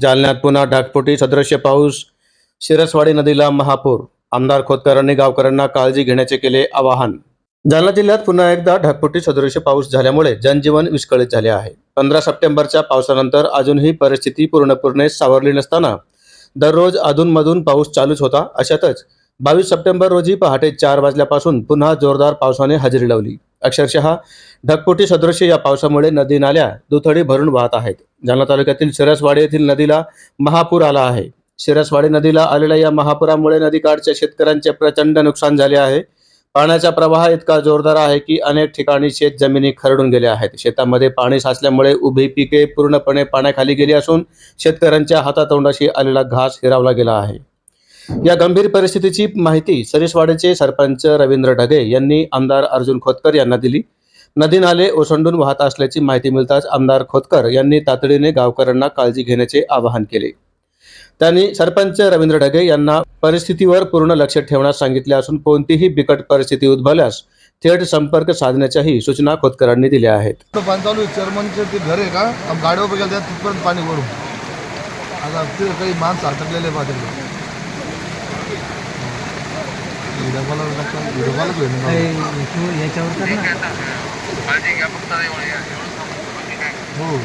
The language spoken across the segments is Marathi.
जालन्यात पुन्हा ढाकपोटी सदृश्य पाऊस शिरसवाडी नदीला महापूर आमदार खोतकरांनी गावकऱ्यांना काळजी घेण्याचे केले आवाहन. जालना जिल्ह्यात पुन्हा एकदा ढाकपोटी सदृश्य पाऊस झाल्यामुळे जनजीवन विस्कळीत झाले आहे. पंधरा सप्टेंबरच्या पावसानंतर अजूनही परिस्थिती पूर्णपणे सावरली नसताना दररोज अधूनमधून पाऊस चालूच होता. अशातच बावीस सप्टेंबर रोजी पहाटे चार वाजल्यापासून पुन्हा जोरदार पावसाने हजेरी लावली. अक्षरशः ढगपोटी सदृश्य या पावसामुळे नदी नाल्या दुथडी भरून वाहत आहेत. जालना तालुक्यातील शिरसवाडी येथील नदीला महापूर आला आहे. शिरसवाडी नदीला आलेल्या या महापुरामुळे नदीकाठच्या शेतकऱ्यांचे प्रचंड नुकसान झाले आहे. पाण्याचा प्रवाह इतका जोरदार आहे की अनेक ठिकाणी शेत जमिनी खरडून गेल्या आहेत. शेतामध्ये पाणी साचल्यामुळे उभी पिके पूर्णपणे पाण्याखाली गेली असून शेतकऱ्यांच्या हातातोंडाशी आलेला घास हिरावला गेला आहे. या गंभीर परिस्थितीची माहिती सरिसवाडीचे सरपंच रवींद्र ढगे यांनी आमदार अर्जुन खोतकर यांना दिली. नदी नाले ओसंडून वाहत असल्याची माहिती मिळताच आमदार खोतकर यांनी तातडीने गावकऱ्यांना काळजी घेण्याचे आवाहन केले. त्यांनी सरपंच रवींद्र ढगे यांना परिस्थितीवर पूर्ण लक्ष ठेवण्यास सांगितले असून कोणतीही बिकट परिस्थिती उद्भवल्यास थेट संपर्क साधण्याच्याही सूचना खोतकरांनी दिल्या आहेत. तो चेअरमनचे ते घर आहे का? गाडीवर गेलं तिथपर्यंत पाणी वरून आता काही माणसं अटकलेले पहा याच्यावर हो.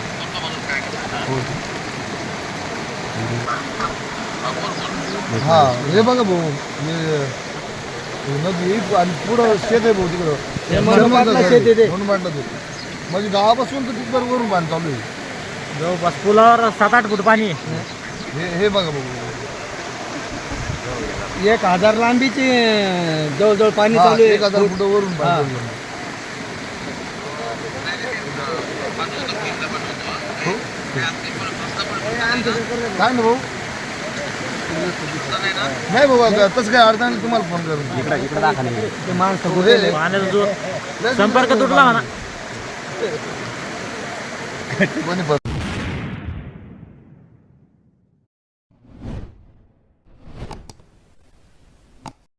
हो. हा. हे बघा भाऊ हे हे नदी आणि पुढं शेत आहे भाऊ तिकडं. शेत आहे ते. म्हणजे गावापासून तर तिथपर्यंत वरून पाणी चालू आहे. जवळपास पुलावर सात आठ फूट पाणी आहे. हे हे बघा भाऊ. एक हजार लांबीची जवळजवळ पाणी हा, चालू एक हजार आहे फुटं वरून हा. पाणी. हो? काय ना भाऊ? नाही भाऊ आता तसं काय अडचण नाही, तुम्हाला फोन करून. ते माणसं पाण्याचा जो संपर्क तुटला म्हणा. कोणी